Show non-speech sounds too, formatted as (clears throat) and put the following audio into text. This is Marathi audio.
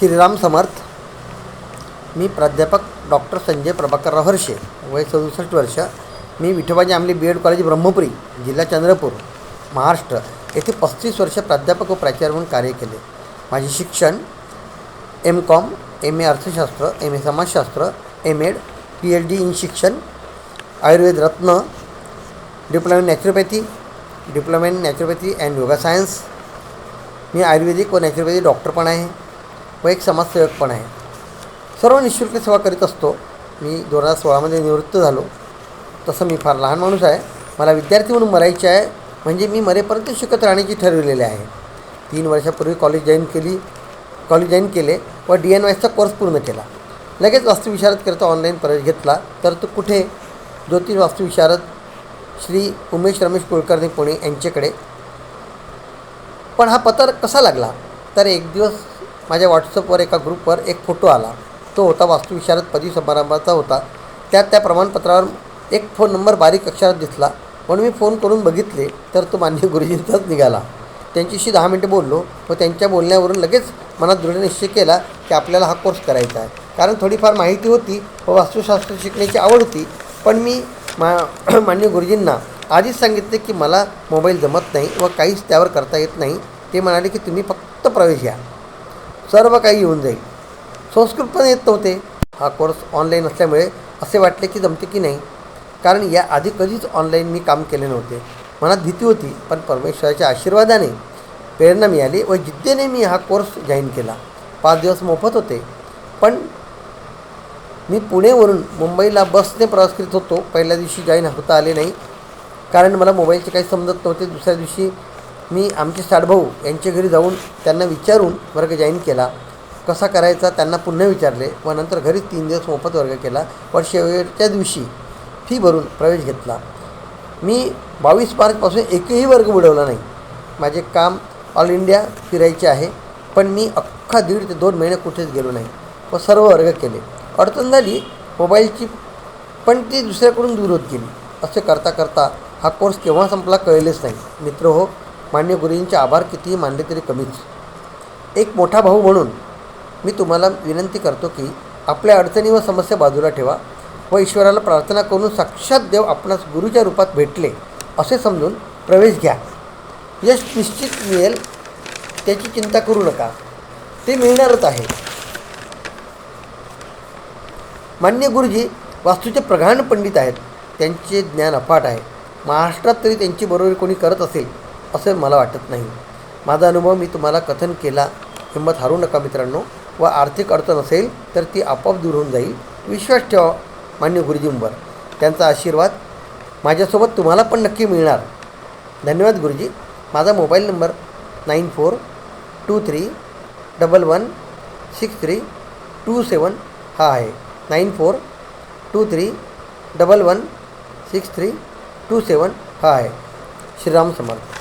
श्रीराम समर्थ. मी प्राध्यापक डॉक्टर संजय प्रभाकरराव हर्षे वय सदुसष्ट वर्ष. मी Vithobaji Amli B Ed college Brahmapuri जिल्हा चंद्रपूर महाराष्ट्र. येथे पस्तीस वर्ष प्राध्यापक व प्राचार्य म्हणून कार्य केले. माझे शिक्षण एम कॉम एम ए अर्थशास्त्र एम ए समाजशास्त्र M Ed P H D in शिक्षण आयुर्वेद रत्न diploma in naturopathy diploma in naturopathy and yoga science मी आयुर्वेदिक व नॅचरोपॅथी डॉक्टर पण आहे. व एक समाजसेवक पण आहे. सर्व निःशुल्क सेवा करीत असतो. मी दोन हजार सोळामध्ये निवृत्त झालो. तसं मी फार लहान माणूस आहे. मला विद्यार्थी म्हणून मरायचे आहे. म्हणजे मी मरेपर्यंत शिकत राहण्याची ठरविलेले आहे. तीन वर्षापूर्वी कॉलेज जॉईन केली. कॉलेज जॉईन केले व डी एन वायचा कोर्स पूर्ण केला. लगेच वास्तुविशारदकरिता ऑनलाईन प्रवेश घेतला. तर तो कुठे? ज्योतिष वास्तुविशारद श्री उमेश रमेश कुलकर्णी पुणे यांच्याकडे. पण हा पत्र कसा लागला? तर एक दिवस माझ्या व्हॉट्सअपवर एका ग्रुपवर एक फोटो आला. तो होता वास्तुविशारद पदी समारंभाचा होता. त्यात त्या प्रमाणपत्रावर एक फोन नंबर बारीक अक्षरात दिसला. म्हणून मी फोन करून बघितले तर तो मान्य गुरुजींचाच निघाला. त्यांच्याशी दहा मिनटं बोललो. व त्यांच्या बोलण्यावरून लगेच मनात दृढनिश्चय केला की आपल्याला हा कोर्स करायचा आहे. कारण थोडीफार माहिती होती व वास्तुशास्त्र शिकण्याची आवड होती. पण मी मा (clears throat) मान्य गुरुजींना आधीच सांगितले की मला मोबाईल जमत नाही व काहीच त्यावर करता येत नाही. ते म्हणाले की तुम्ही फक्त प्रवेश घ्या. सर्व काही येऊन जाईल. संस्कृत पण येत नव्हते. हा कोर्स ऑनलाईन असल्यामुळे असे वाटले की जमते की नाही. कारण या आधी कधीच ऑनलाईन मी काम केले नव्हते. मनात भीती होती पण परमेश्वराच्या आशीर्वादाने प्रेरणा मिळाली व जिद्दीने मी हा कोर्स जॉईन केला. पाच दिवस मोफत होते. पण मी पुणेवरून मुंबईला बसने प्रवास करीत होतो. पहिल्या दिवशी जॉईन होता आले नाही. कारण मला मोबाईलचे काही समजत नव्हते. दुसऱ्या दिवशी मी आमचे साडभाऊ यांच्या घरी जाऊन त्यांना विचारून वर्ग जॉईन केला. कसा करायचा त्यांना पुन्हा विचारले व नंतर घरी तीन दिवस मोफत वर्ग केला व शेवटच्या दिवशी फी भरून प्रवेश घेतला. मी बावीस मार्चपासून एकही वर्ग बुडवला नाही. माझे काम ऑल इंडिया फिरायचे आहे पण मी अख्खा दीड ते दोन महिने कुठेच गेलो नाही व सर्व वर्ग केले. अडचण झाली मोबाईलची पण ती दुसऱ्याकडून दूर होत गेली. असे करता करता हा कोर्स केव्हा संपला कळलेच नाही. मित्र हो मान्य गुरुजींचे आभार कितीही मानले तरी कमीच. एक मोठा भाऊ म्हणून मी तुम्हाला विनंती करतो की आपल्या अडचणी व समस्या बाजूला ठेवा व ईश्वराला प्रार्थना करून साक्षात देव आपणास गुरुच्या रूपात भेटले असे समजून प्रवेश घ्या. यश निश्चित मिळेल त्याची चिंता करू नका. ते मिळणारच आहे. मान्य गुरुजी वास्तूचे प्रगाढ पंडित आहेत. त्यांचे ज्ञान अफाट आहे. महाराष्ट्रात तरी त्यांची बरोबरी कोणी करत असेल? असे मला वाटत नाही. माझा अनुभव मी तुम्हाला कथन केला हिंमत हारू नका मित्रांनो. व आर्थिक अडचण असेल तर ती आपोआप दूर होऊन जाईल. विश्वास ठेवा मान्य गुरुजींवर. त्यांचा आशीर्वाद माझ्यासोबत तुम्हाला पण नक्की मिळणार. धन्यवाद गुरुजी. माझा mobile number nine four two three double one six three two seven हा आहे. Nine four two three double one six three two seven हा आहे. श्रीराम समर्थ.